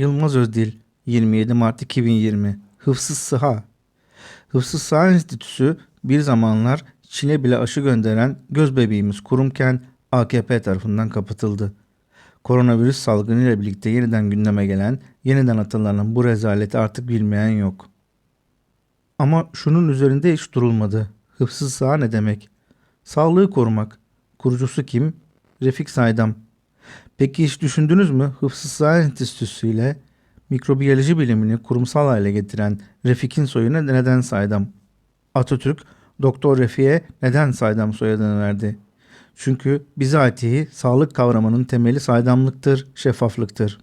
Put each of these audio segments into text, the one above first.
Yılmaz Özdil 27 Mart 2020 Hıfsız Sıha Hıfsız Sıha Enstitüsü bir zamanlar Çin'e bile aşı gönderen göz bebeğimiz kurumken AKP tarafından kapatıldı. Koronavirüs salgını ile birlikte yeniden gündeme gelen, yeniden hatırlanan bu rezaleti artık bilmeyen yok. Ama şunun üzerinde hiç durulmadı. Hıfsız saha ne demek? Sağlığı korumak. Kurucusu kim? Refik Saydam. Peki hiç düşündünüz mü Hıfsız Saha Enstitüsü ile mikrobiyoloji bilimini kurumsal hale getiren Refik'in soyuna neden Saydam? Atatürk Doktor Refik'e neden Saydam soyadını verdi? Çünkü bizatihi sağlık kavramının temeli saydamlıktır, şeffaflıktır.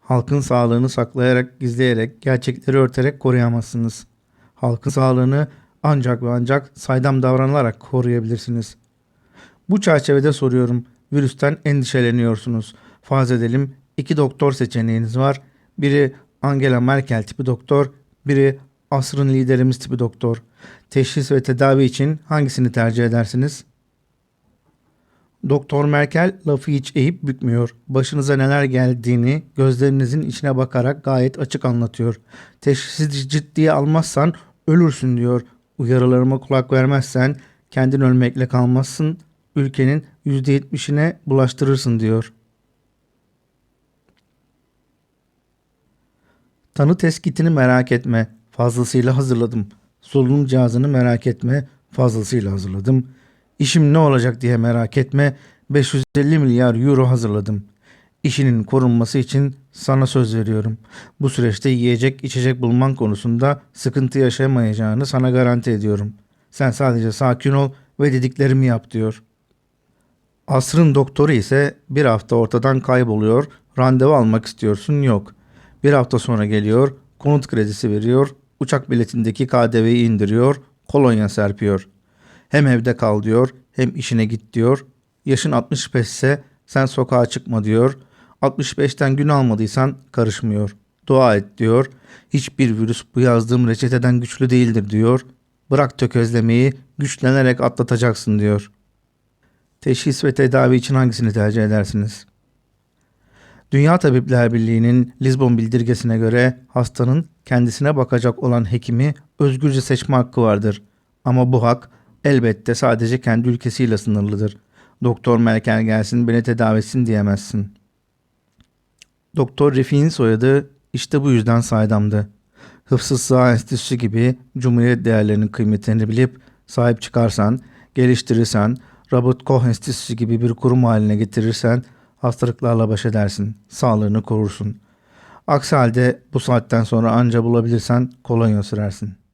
Halkın sağlığını saklayarak, gizleyerek, gerçekleri örterek koruyamazsınız. Halkın sağlığını ancak ve ancak saydam davranılarak koruyabilirsiniz. Bu çerçevede soruyorum. Virüsten endişeleniyorsunuz. Farz edelim iki doktor seçeneğiniz var. Biri Angela Merkel tipi doktor, biri asrın liderimiz tipi doktor. Teşhis ve tedavi için hangisini tercih edersiniz? Doktor Merkel lafı hiç eğip bükmüyor. Başınıza neler geldiğini gözlerinizin içine bakarak gayet açık anlatıyor. Teşhisi ciddiye almazsan ölürsün diyor. Uyarılarıma kulak vermezsen kendin ölmekle kalmazsın. Ülkenin %70'ine bulaştırırsın diyor. Tanı teskitini merak etme. Fazlasıyla hazırladım. Solunum cihazını merak etme. Fazlasıyla hazırladım. İşim ne olacak diye merak etme. 550 milyar euro hazırladım. İşinin korunması için sana söz veriyorum. Bu süreçte yiyecek içecek bulman konusunda sıkıntı yaşamayacağını sana garanti ediyorum. Sen sadece sakin ol ve dediklerimi yap diyor. Asrın doktoru ise bir hafta ortadan kayboluyor, randevu almak istiyorsun yok. Bir hafta sonra geliyor, konut kredisi veriyor, uçak biletindeki KDV'yi indiriyor, kolonya serpiyor. Hem evde kal diyor, hem işine git diyor. Yaşın 65 ise sen sokağa çıkma diyor. 65'ten gün almadıysan karışmıyor. Dua et diyor. Hiçbir virüs bu yazdığım reçeteden güçlü değildir diyor. Bırak tökezlemeyi, güçlenerek atlatacaksın diyor. Teşhis ve tedavi için hangisini tercih edersiniz? Dünya Tabipler Birliği'nin Lizbon bildirgesine göre hastanın kendisine bakacak olan hekimi özgürce seçme hakkı vardır. Ama bu hak elbette sadece kendi ülkesiyle sınırlıdır. Doktor Merkel gelsin beni tedavi etsin diyemezsin. Doktor Refik'in soyadı işte bu yüzden saydamdı. Hıfsız Sıha Enstitüsü gibi Cumhuriyet değerlerinin kıymetini bilip sahip çıkarsan, geliştirirsen, Robert Koch Enstitüsü gibi bir kurum haline getirirsen hastalıklarla baş edersin, sağlığını korursun. Aksi halde bu saatten sonra anca bulabilirsen kolonya sürersin.''